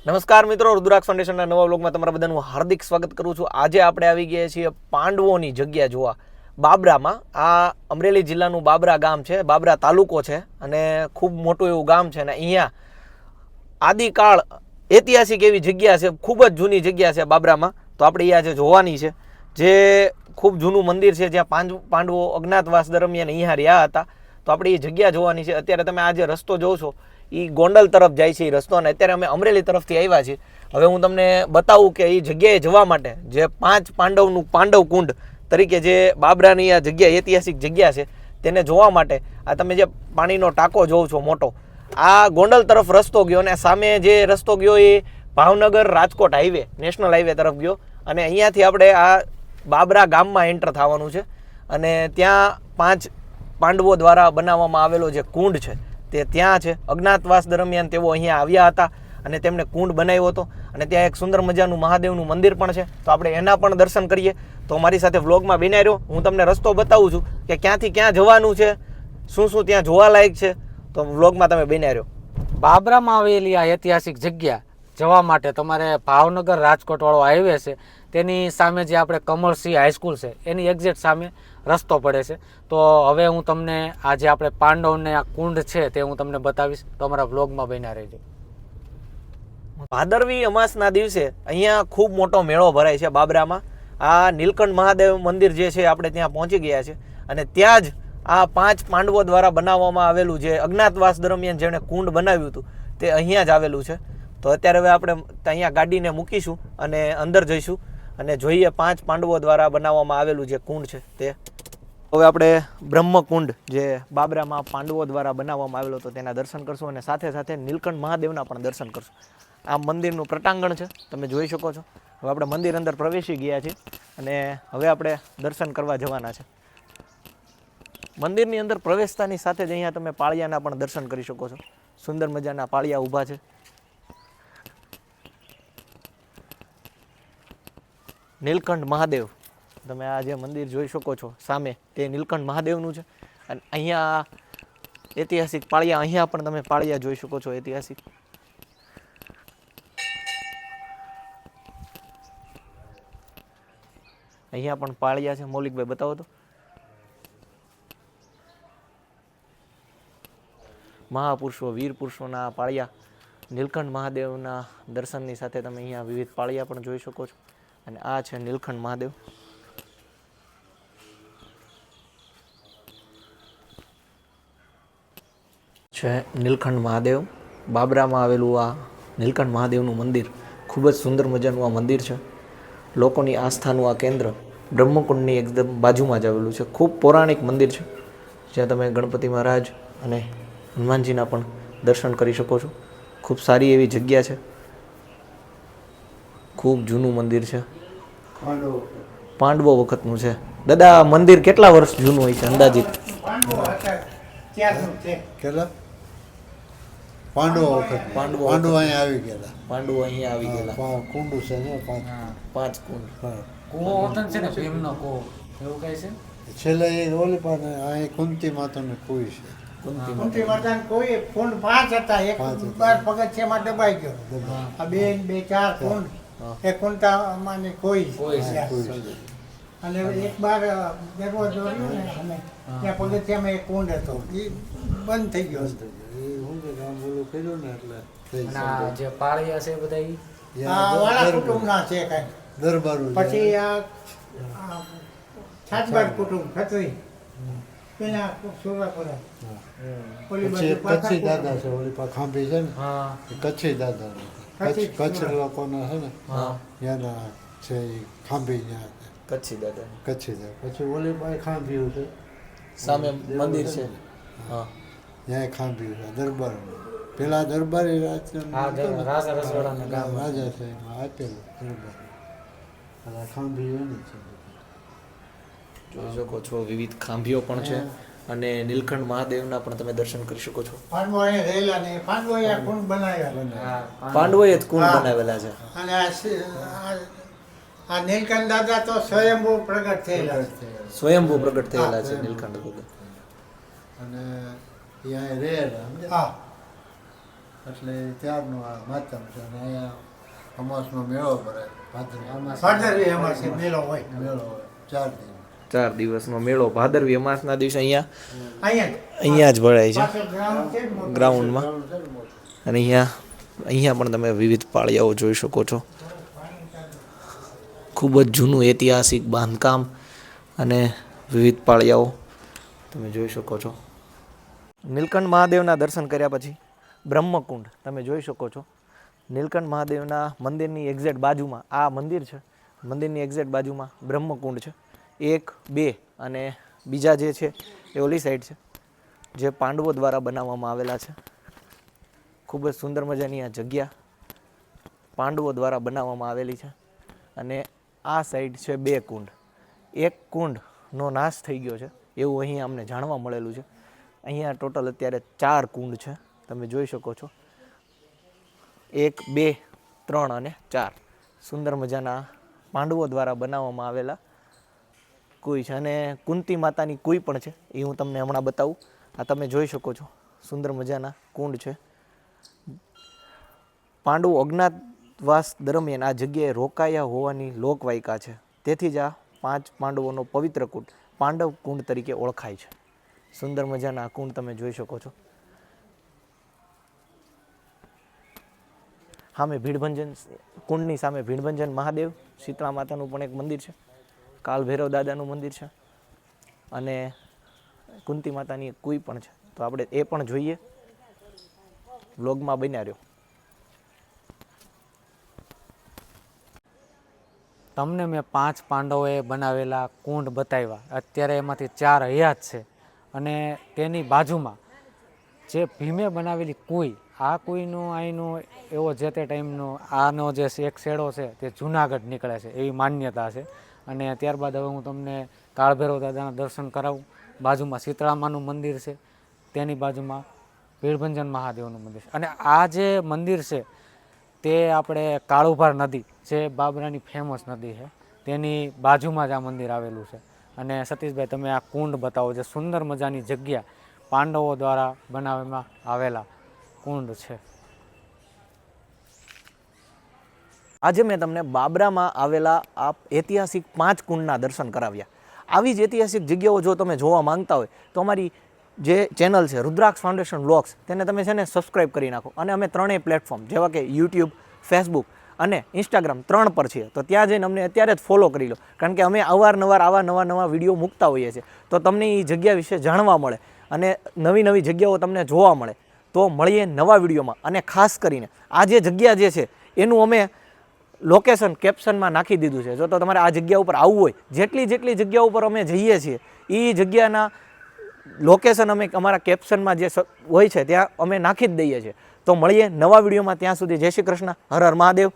નમસ્કાર મિત્રો રુદ્રાક્ષ ફાઉન્ડેશનના નવા બ્લોગમાં તમારા બધાનું હાર્દિક સ્વાગત કરું છું. આજે આપણે આવી ગયા છીએ પાંડવોની જગ્યા જોવા. બાબરામાં, આ અમરેલી જિલ્લાનું બાબરા ગામ છે, બાબરા તાલુકો છે અને ખૂબ મોટું એવું ગામ છે અને અહીંયા આદિકાળ ઐતિહાસિક એવી જગ્યા છે, ખૂબ જ જૂની જગ્યા છે બાબરામાં. તો આપણે અહીંયા જે જોવાની છે, જે ખૂબ જૂનું મંદિર છે, જ્યાં પાંચ પાંડવો અજ્ઞાતવાસ દરમિયાન અહીંયા રહ્યા હતા. તો આપણે એ જગ્યા જોવાની છે. અત્યારે તમે આ જે રસ્તો જોવો છો એ ગોંડલ તરફ જાય છે એ રસ્તો અને અત્યારે અમે અમરેલી તરફથી આવ્યા છીએ. હવે હું તમને બતાવું કે એ જગ્યાએ જવા માટે જે પાંચ પાંડવનું પાંડવ કુંડ તરીકે જે બાબરાની આ જગ્યા ઐતિહાસિક જગ્યા છે, તેને જોવા માટે આ તમે જે પાણીનો ટાંકો જોવો છો મોટો, આ ગોંડલ તરફ રસ્તો ગયો અને સામે જે રસ્તો ગયો એ Bhavnagar Rajkot highway, national highway તરફ ગયો અને અહીંયાથી આપણે આ બાબરા ગામમાં એન્ટર થવાનું છે અને ત્યાં પાંચ પાંડવો દ્વારા બનાવવામાં આવેલો જે કુંડ છે તે ત્યાં છે અજ્ઞાતવાસ દરમિયાન તેઓ અહીંયા આવ્યા હતા અને તેમણે કુંડ બનાવ્યો હતો. અને ત્યાં એક સુંદર મજાનું મહાદેવનું મંદિર પણ છે. તો આપણે એના પણ દર્શન કરીએ. તો મારી સાથે વ્લોગમાં બિનાઈ રહ્યો. હું તમને રસ્તો બતાવું છું કે ક્યાંથી ક્યાં જવાનું છે, શું શું ત્યાં જોવાલાયક છે. તો વ્લોગમાં તમે બિનાઈ રહ્યો. બાબરામાં આવેલી આ ઐતિહાસિક જગ્યા જવા માટે તમારે ભાવનગર રાજકોટવાળો હાઈવે છે, તેની સામે જે આપણે કમળસિંહ હાઈસ્કૂલ છે, એની એક્ઝેક્ટ સામે રસ્તો પડે છે. તો હવે હું તમને આ જે આપણે પાંડવને આ કુંડ છે તે હું તમને બતાવીશ. તો અમારા વ્લોગમાં બન્યા રહેજો. ભાદરવી અમાસના દિવસે અહીંયા ખૂબ મોટો મેળો ભરાય છે બાબરામાં. આ નીલકંઠ મહાદેવ મંદિર જે છે આપણે ત્યાં પહોંચી ગયા છે. અને ત્યાં જ આ પાંચ પાંડવો દ્વારા બનાવવામાં આવેલું જે અજ્ઞાતવાસ દરમિયાન જેણે કુંડ બનાવ્યું હતું, તે અહીંયા જ આવેલું છે. તો અત્યારે હવે આપણે અહીંયા ગાડીને મૂકીશું અને અંદર જઈશું અને જોઈએ પાંચ પાંડવો દ્વારા બનાવવામાં આવેલું જે કુંડ છે તે. હવે આપણે બ્રહ્મકુંડ જે બાબરામાં પાંડવો દ્વારા બનાવવામાં આવેલો હતો તેના દર્શન કરશું અને સાથે સાથે નીલકંઠ મહાદેવના પણ દર્શન કરશું. આ મંદિરનું પ્રટાંગણ છે, તમે જોઈ શકો છો. હવે આપણે મંદિર અંદર પ્રવેશી ગયા છીએ અને હવે આપણે દર્શન કરવા જવાના છે. મંદિરની અંદર પ્રવેશતાની સાથે જ અહીંયા તમે પાળિયાના પણ દર્શન કરી શકો છો. સુંદર મજાના પાળિયા ઊભા છે. નીલકંઠ મહાદેવ. તમે આ જે મંદિર જોઈ શકો છો, સામે તે નીલકંઠ મહાદેવનું છે. અને અહીંયા ઐતિહાસિક પાળિયા, અહીંયા પણ તમે પાળિયા જોઈ શકો છો ઐતિહાસિક. અહીંયા પણ પાળિયા છે. મૌલિકભાઈ, બતાવો તો. મહાપુરુષો વીર પુરુષોના પાળિયા, નીલકંઠ મહાદેવના દર્શનની સાથે તમે અહીંયા વિવિધ પાળિયા પણ જોઈ શકો છો. અને આ છે નીલખંડ મહાદેવ. છે નીલખંડ મહાદેવ. બાબરામાં આવેલું આ નીલકંઠ મહાદેવનું મંદિર ખૂબ જ સુંદર મજાનું આ મંદિર છે. લોકોની આસ્થાનું આ કેન્દ્ર બ્રહ્મકુંડની એકદમ બાજુમાં જ આવેલું છે. ખૂબ પૌરાણિક મંદિર છે. જ્યાં તમે ગણપતિ મહારાજ અને હનુમાનજીના પણ દર્શન કરી શકો છો. ખૂબ સારી એવી જગ્યા છે. ખૂબ જૂનું મંદિર છે. પાંડવો. વખતનું છે. દાદા મંદિર કેટલા વર્ષ જૂનું હોય છે અંદાજિત? કેટલા? પાંડવો વખત. પાંડવો પાંડવો અહીંયા આવી ગયેલા. પાંડવો અહીંયા આવી ગયેલા. પા- કુંડું છે ને પાંચ. પાંચ કુંડ. હા. વતન છે ને ભીમનો કૂવો. એવું કહે છે? છેલ્લે એ ઓલી પાસે અહીં કુંતી માતાનું કુઈ છે. કુંતી કુંતી માતાને કોઈ કુંડ પાંચ હતા. એક બાર પગથિયામાં દબાઈ ગયો. આ બે બે ચાર કુંડ. એ કુંતામાંની કોઈ અને એક બાર દરવાજો રહ્યો ને અમે ત્યાં પગથિયામાં એક કુંડ હતો. એ બંધ થઈ ગયો છે એ શું છે કે આમ ઓલું કર્યું ને એટલે થઈ અને આ જે પાળિયા છે બધા વાળા કુટુંબના છે કઈ. દરબારું પછી આ છાતબાર કુટુંબ ખત્રી. પેલા સુરાપુરા ઓલી પછી કચ્છી દાદા છે ઓલી ખાંભી છે ને કચ્છી દાદા કચ્છી કચ્છ લોકોના છે ને હા ત્યાંના છે એ ખાંભી ત્યાં કચ્છી દાદા કચ્છી દાદા પછી ઓલી પાસે ખાંભી છે સામે મંદિર છે હા ત્યાં ખાંભી છે દરબાર પેલા દરબારી રાજ રાજા રાજા છે એમાં આપેલું દરબાર ખાંભી છે જોઈ શકો છો વિવિધ ખાંભીઓ પણ છે અને નીલકંઠ મહાદેવના પણ તમે દર્શન કરી શકો છો. પાંડવો અહીંયા રહેલા ને પાંડવો અહીંયા કુંડ બનાવ્યા હા પાંડવોએ જ કુંડ બનાવેલા છે. અને આ નીલકંઠ દાદા તો સ્વયંભૂ પ્રગટ થયેલા છે. સ્વયંભૂ પ્રગટ થયેલા છે નીલકંઠ દાદા. અને ત્યાં રહેલા સમજ્યા? હા. એટલે ત્યારનું આ માધ્યમ છે. અને અહીંયા અમાસનો મેળો ભરાય. ભાદરવી. ભાદરવી અમાસે મેળો હોય. મેળો હોય. ચાર દિન ચાર દિવસનો મેળો ભાદરવી અમાસના દિવસે અહીંયા અહીંયા જ. ભરાય છે. ગ્રાઉન્ડમાં. અને અહીંયા અહીંયા પણ તમે વિવિધ પાળિયાઓ જોઈ શકો છો. ખૂબ જ જૂનું ઐતિહાસિક બાંધકામ અને વિવિધ પાળિયાઓ તમે જોઈ શકો છો. નીલકંઠ મહાદેવના દર્શન કર્યા પછી બ્રહ્મકુંડ તમે જોઈ શકો છો. નીલકંઠ મહાદેવના મંદિરની એક્ઝેક્ટ બાજુમાં આ મંદિર છે. મંદિરની એક્ઝેક્ટ બાજુમાં બ્રહ્મકુંડ છે. એક, બે અને બીજા જે છે, એ ઓલી સાઈડ છે, જે પાંડવો દ્વારા બનાવવામાં આવેલા છે. ખૂબ જ સુંદર મજાની આ જગ્યા પાંડવો દ્વારા બનાવવામાં આવેલી છે અને આ સાઈડ છે બે કુંડ. એક કુંડનો નાશ થઈ ગયો છે, એવું અહીં અમને જાણવા મળેલું છે. અહીંયા ટોટલ અત્યારે ચાર કુંડ છે, તમે જોઈ શકો છો. એક, બે, ત્રણ અને ચાર. સુંદર મજાના પાંડવો દ્વારા બનાવવામાં આવેલા કુઈ છે અને કુંતી માતાની કુઈ પણ છે, એ હું તમને હમણાં બતાવું. આ તમે જોઈ શકો છો, સુંદર મજાના કુંડ છે. પાંડવો અજ્ઞાતવાસ દરમિયાન આ જગ્યાએ રોકાયા હોવાની લોકવાયકા છે. તેથી જ આ પાંચ પાંડવોનો પવિત્ર કુંડ પાંડવ કુંડ તરીકે ઓળખાય છે. સુંદર મજાના આ કુંડ તમે જોઈ શકો છો. સામે ભીડભંજન, કુંડની સામે ભીડભંજન મહાદેવ, શીતળા માતાનું પણ એક મંદિર છે. કાલ ભૈરવ દાદાનું મંદિર છે અને કુંતી માતાની કુઈ પણ છે. તો આપણે એ પણ જોઈએ. વ્લોગમાં બન્યા રહ્યો તમને મેં પાંચ પાંડવોએ બનાવેલા કુંડ બતાવ્યા. અત્યારે એમાંથી ચાર હયાત છે. અને તેની બાજુમાં જે ભીમે બનાવેલી કુઈ, આ કુઈનો અહીંનો એવો જે તે ટાઈમનો, આનો જે એક શેડો છે તે જુનાગઢ નીકળે છે એવી માન્યતા છે. અને ત્યારબાદ હવે હું તમને કાળભૈરવ દાદાના દર્શન કરાવું. બાજુમાં શીતળામાનું મંદિર છે. તેની બાજુમાં ભીડભંજન મહાદેવનું મંદિર છે. અને આ જે મંદિર છે, તે આપણે કાળુભાર નદી જે બાબરાની ફેમસ નદી છે, તેની બાજુમાં જ આ મંદિર આવેલું છે. અને સતીશભાઈ, તમે આ કુંડ બતાવો, જે સુંદર મજાની જગ્યા પાંડવો દ્વારા બનાવવામાં આવેલા કુંડ છે. આજે મેં તમને બાબરામાં આવેલા આ ઐતિહાસિક પાંચ કુંડના દર્શન કરાવ્યા. આવી જ ઐતિહાસિક જગ્યાઓ જો તમે જોવા માંગતા હોય, તો અમારી જે ચેનલ છે, રુદ્રાક્ષ ફાઉન્ડેશન બ્લોગ્સ, તેને તમે છે ને સબસ્ક્રાઈબ કરી નાખો. અને અમે ત્રણેય પ્લેટફોર્મ, જેવા કે યુટ્યુબ, ફેસબુક અને ઇન્સ્ટાગ્રામ, ત્રણ પર છીએ. તો ત્યાં જઈને અમને અત્યારે જ ફોલો કરી લો. કારણ કે અમે અવારનવાર આવા નવા નવા વીડિયો મૂકતા હોઈએ છીએ. તો તમને એ જગ્યા વિશે જાણવા મળે અને નવી નવી જગ્યાઓ તમને જોવા મળે. તો મળીએ નવા વિડીયોમાં. અને ખાસ કરીને, આ જે જગ્યા જે છે, એનું અમે લોકેશન કેપ્શનમાં નાખી દીધું છે. જો તો તમારે આ જગ્યા ઉપર આવવું હોય, જેટલી જેટલી જગ્યા ઉપર અમે જઈએ છીએ એ જગ્યાના લોકેશન અમે અમારા કેપ્શનમાં જે હોય છે, ત્યાં અમે નાખી જ દઈએ છીએ. તો મળીએ નવા વિડીયોમાં. ત્યાં સુધી જય શ્રી કૃષ્ણ. હર હર મહાદેવ.